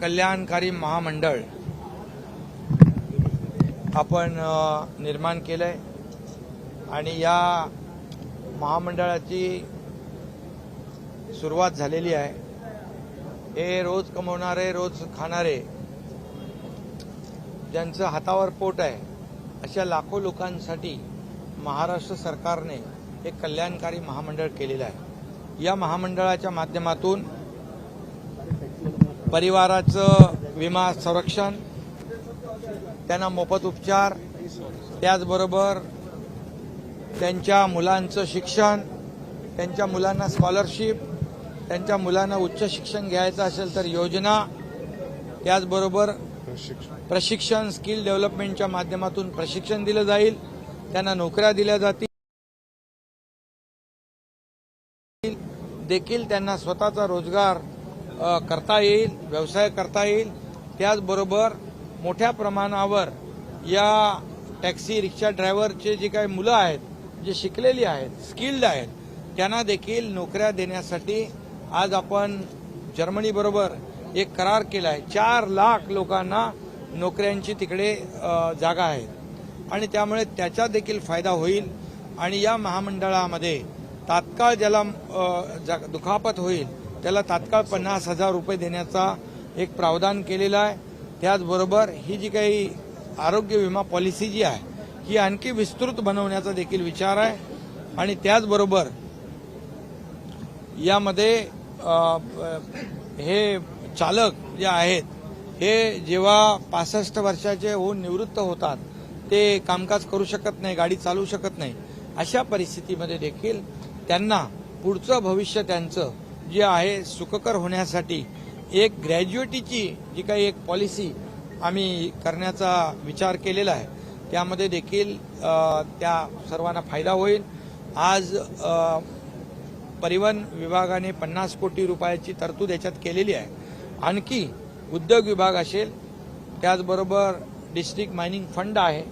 कल्याणकारी महामंडळ आपण निर्माण निर्माण केलंय. आणि या महामंडळाची सुरुवात झालेली आहे. हे रोज कमवणारे रोज खाणारे ज्यांचं हातावर पोट आहे अशा लाखो लोकांसाठी महाराष्ट्र सरकारने हे कल्याणकारी महामंडळ केलेलं आहे. या महामंडळाच्या माध्यमातून परिवाराचं विमा संरक्षण त्यांना मोफत उपचार त्याचबरोबर त्यांच्या मुलांचं शिक्षण त्यांच्या मुलांना स्कॉलरशिप त्यांच्या मुलांना उच्च शिक्षण घ्यायचं असेल तर योजना त्याचबरोबर प्रशिक्षण स्किल डेव्हलपमेंटच्या माध्यमातून प्रशिक्षण दिलं जाईल त्यांना नोकऱ्या दिल्या जातील. देखील त्यांना स्वतःचा रोजगार करता येईल व्यवसाय करता येईल. त्याचबरोबर मोठ्या प्रमाणावर या टॅक्सी रिक्षा ड्रायव्हरचे जे काही मुलं आहेत जे शिकलेली आहेत स्किल्ड आहेत त्यांना देखील नोकऱ्या देण्यासाठी आज आपण जर्मनीबरोबर एक करार केला आहे. चार लाख लोकांना नोकऱ्यांची तिकडे जागा आहे आणि त्यामुळे त्याचा देखील फायदा होईल. आणि या महामंडळामध्ये तात्काळ ज्याला जा- दुखापत होईल त्याला तात्काळ पन्नास हजार रुपये देण्याचा एक प्रावधान केलेला आहे. त्याचबरोबर ही जी काही आरोग्य विमा पॉलिसी जी आहे ही आणखी विस्तृत बनवण्याचा देखील विचार आहे. आणि त्याचबरोबर यामध्ये हे चालक जे आहेत हे जेव्हा पासष्ट वर्षाचे होऊन निवृत्त होतात ते कामकाज करू शकत नाही गाडी चालवू शकत नाही. अशा परिस्थितीमध्ये देखील त्यांना पुढचं भविष्य त्यांचं जे आहे सुखकर होण्यासाठी एक ग्रॅज्युएटीची जी काही एक पॉलिसी आम्ही करण्याचा विचार केलेला आहे त्यामध्ये देखील त्या सर्वांना फायदा होईल. आज परिवहन विभागाने पन्नास कोटी रुपयाची तरतूद याच्यात केलेली आहे. आणखी उद्योग विभाग असेल त्याचबरोबर डिस्ट्रिक्ट मायनिंग फंड आहे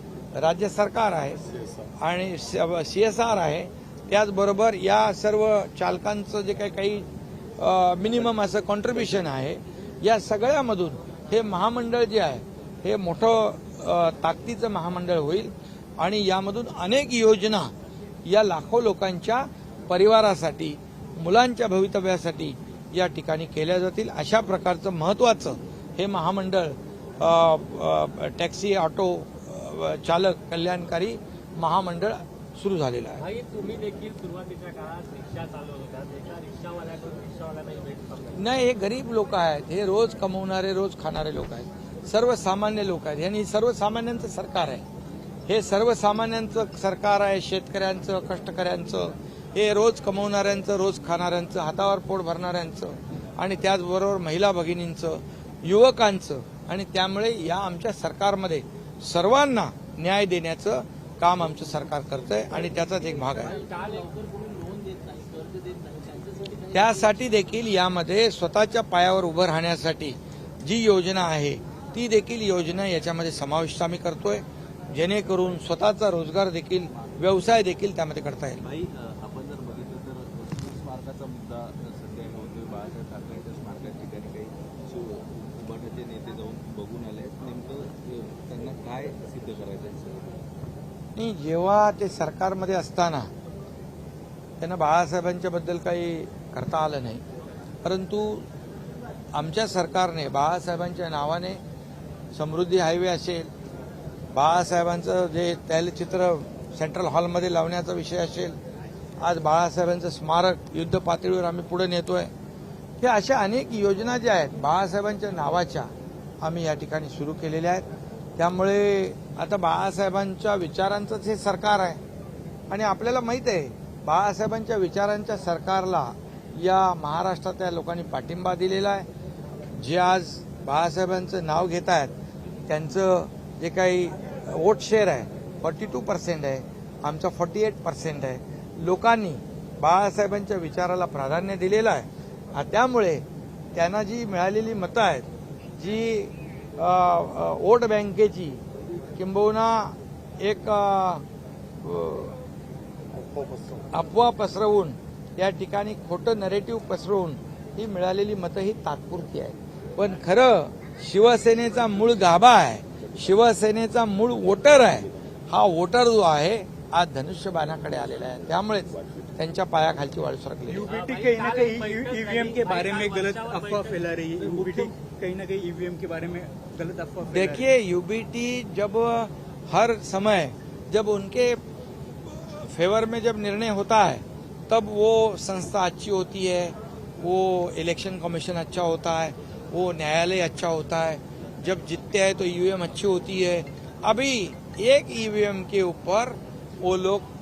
राज्य सरकार आहे आणि सी एस आर आहे त्याचबरोबर या सर्व चालकांचं जे काही काही मिनिमम असं कॉन्ट्रीब्युशन आहे. या सगळ्यामधून हे महामंडळ जे आहे हे मोठं ताकदीचं महामंडळ होईल आणि यामधून अनेक योजना या लाखो लोकांच्या परिवारासाठी मुलांच्या भवितव्यासाठी या ठिकाणी केल्या जातील. अशा प्रकारचं महत्वाचं हे महामंडळ टॅक्सी ऑटो चालक कल्याणकारी महामंडळ सुरू झालेलं आहे. भाई तुम्ही देखील सुरुवातीच्या काळात रिक्षा चालवत होतात एका रिक्षावाल्याकडून भेट. नाही हे गरीब लोक आहेत. हे रोज कमवणारे रोज खाणारे लोक आहेत. सर्वसामान्य लोक आहेत. आणि सर्वसामान्यांचं सरकार आहे. हे सर्वसामान्यांचं सरकार आहे शेतकऱ्यांचं कष्टकऱ्यांचं. हे रोज कमवणाऱ्यांचं रोज खाणाऱ्यांचं हातावर पोट भरणाऱ्यांचं आणि त्याचबरोबर महिला भगिनींचं युवकांचं. आणि त्यामुळे या आमच्या सरकारमध्ये सर्वांना न्याय देण्याचं काम आमचं सरकार करतंय आणि त्याचाच एक भाग आहे. त्यासाठी देखील यामध्ये स्वतःच्या पायावर उभं राहण्यासाठी जी योजना आहे ती देखील योजना याच्यामध्ये समाविष्ट आम्ही करतोय. जेणेकरून स्वतःचा रोजगार देखील व्यवसाय देखील त्यामध्ये करता येईल. आपण जर बघितलं तर स्मारकाचा मुद्दा सध्या बाळासाहेब ठाकरेंच्या स्मारकाची ठिकाणी काही शिव नेते जाऊन बघून आले नेमकं त्यांना काय सिद्ध करायचं आणि जेव्हा ते सरकारमध्ये असताना त्यांना बाळासाहेबांच्या बद्दल काही करता आलं नाही. परंतु आमच्या सरकारने बाळासाहेबांच्या नावाने समृद्धी हायवे असेल बाळासाहेबांचं जे तैलचित्र सेंट्रल हॉलमध्ये लावण्याचा विषय असेल आज बाळासाहेबांचं स्मारक युद्ध पातळीवर आम्ही पुढे नेतोय. हे अशा अनेक योजना ज्या आहेत बाळासाहेबांच्या नावाच्या आम्ही या ठिकाणी सुरू केलेल्या आहेत. त्यामुळे आता बाळासाहेबांच्या विचारांचंच हे सरकार आहे. आणि आपल्याला माहीत आहे बाळासाहेबांच्या विचारांच्या सरकारला या महाराष्ट्रातल्या लोकांनी पाठिंबा दिलेला आहे. जे आज बाळासाहेबांचं नाव घेत आहेत त्यांचं जे काही वोट शेअर आहे फॉर्टी टू पर्सेंट आहे आमचा फॉर्टी एट पर्सेंट आहे. लोकांनी बाळासाहेबांच्या विचाराला प्राधान्य दिलेलं आहे. आ, त्यामुळे त्यांना जी मिळालेली मतं आहेत जी वोट बँकेची किंबहुना एक अफवा पसरवून या ठिकाणी खोटं नरेटिव्ह पसरवून ही मिळालेली मतं ही तात्पुरती आहे पण खरं शिवसेनेचा मूळ गाभा आहे शिवसेनेचा मूळ वोटर आहे हा वोटर जो आहे आज धनुष्यबाणाकडे आलेला आहे. त्यामुळेच त्यांच्या पायाखालची वाळू सरकली. यूबीटी कहीं ना कहीं ईवीएम के बारे में गलत अफवाह फैला रही है। यूबीटी कहीं ना कहीं ईवीएम के बारे में गलत अफवाह। देखिए यूबीटी जब हर समय जब उनके फेवर में जब निर्णय होता है तब वो संस्था अच्छी होती है वो इलेक्शन कमीशन अच्छा होता है वो न्यायालय अच्छा होता है। जब जीतते हैं तो ईवीएम अच्छी होती है। अभी एक ईवीएम के ऊपर वो लोग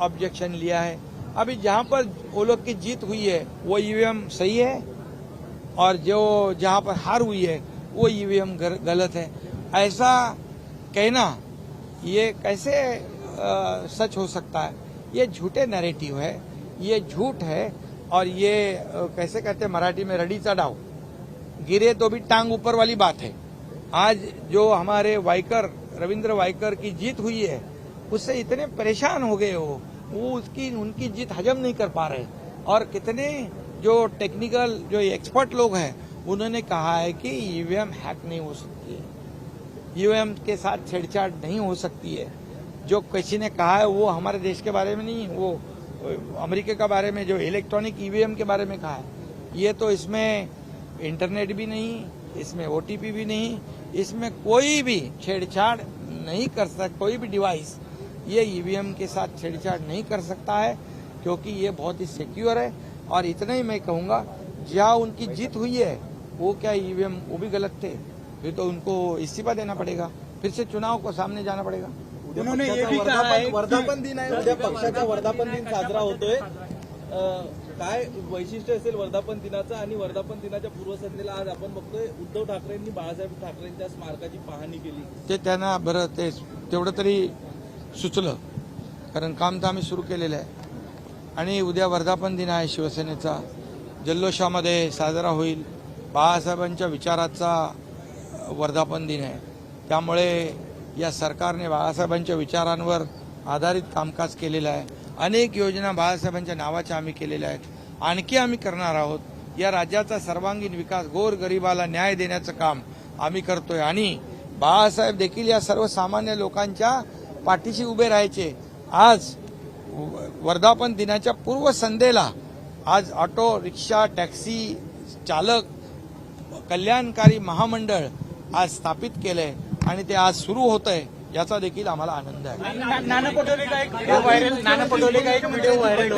ऑब्जेक्शन लिया है। अभी जहाँ पर वो लोग की जीत हुई है वो ईवीएम सही है? और जो जहाँ पर हार हुई है वो ईवीएम गलत है। ऐसा कहना ये कैसे अ, सच हो सकता है? ये झूठे नैरेटिव है ये झूठ है और ये कैसे कहते हैं मराठी में रडी चढ़ाओ। गिरे तो भी टांग ऊपर वाली बात है। आज जो हमारे वाइकर रविंद्र वाइकर की जीत हुई है उससे इतने परेशान हो गए हो, वो उसकी, उनकी जीत हजम नहीं कर पा रहे। और कितने जो टेक्निकल जो एक्सपर्ट लोग हैं, उन्होंने कहा है कि ईवीएम हैक नहीं हो सकती है। ईवीएम के साथ छेड़छाड़ नहीं हो सकती है। जो किसी ने कहा है, वो हमारे देश के बारे में नहीं, वो अमेरिका के बारे में, जो इलेक्ट्रॉनिक ईवीएम के बारे में कहा है। ये तो इसमें इंटरनेट भी नहीं, इसमें ओटीपी भी नहीं, इसमें कोई भी छेड़छाड़ नहीं कर सकता कोई भी डिवाइस ये ईवीएम के साथ छेड़छाड़ नहीं कर सकता है क्योंकि ये बहुत ही सिक्योर है। और इतना ही मैं कहूंगा जहाँ उनकी जीत हुई है वो क्या ईवीएम वो भी गलत थे। फिर तो उनको इस्तीफा देना पड़ेगा। फिर से चुनाव को सामने जाना पड़ेगा। उन्होंने ये भी कहा है वर्धापन दिन आहे उद्या पक्षाचा वर्धापन दिन साजरा होतोय। काय वैशिष्ट्य असेल वर्धापन दिनाचं आणि वर्धापन दिनाच्या पूर्वसंध्येला आज आपण बघतोय उद्धव ठाकरेंनी बाळासाहेब ठाकरेंच्या स्मारकाची पाहणी केली. ते त्यांना बरं ते तेवढं तरी सुचलं. कारण काम तर आम्ही सुरू केलेलं आहे. आणि उद्या वर्धापन दिन आहे शिवसेनेचा. जल्लोषामध्ये साजरा होईल. बाळासाहेबांच्या विचाराचा वर्धापन दिन आहे. त्यामुळे या सरकारने बाळासाहेबांच्या विचारांवर आधारित कामकाज केलेलं आहे. अनेक योजना बाळासाहेबांच्या नावाच्या आम्ही केलेल्या आहेत. आणखी आम्ही करणार आहोत. या राज्याचा सर्वांगीण विकास गोर गरिबाला न्याय देण्याचं काम आम्ही करतोय. आणि बाळासाहेब देखील या सर्वसामान्य लोकांच्या पाठीशी उभे राहायचे. आज व- वर्धापन दिनाच्या पूर्वसंध्येला आज ऑटो रिक्षा टॅक्सी चालक कल्याणकारी महामंडळ आज स्थापित केलंय आणि ते आज सुरू होत आहे याचा देखील आम्हाला आनंद आहे. नाना पटोले का एक नाना पटोले का एक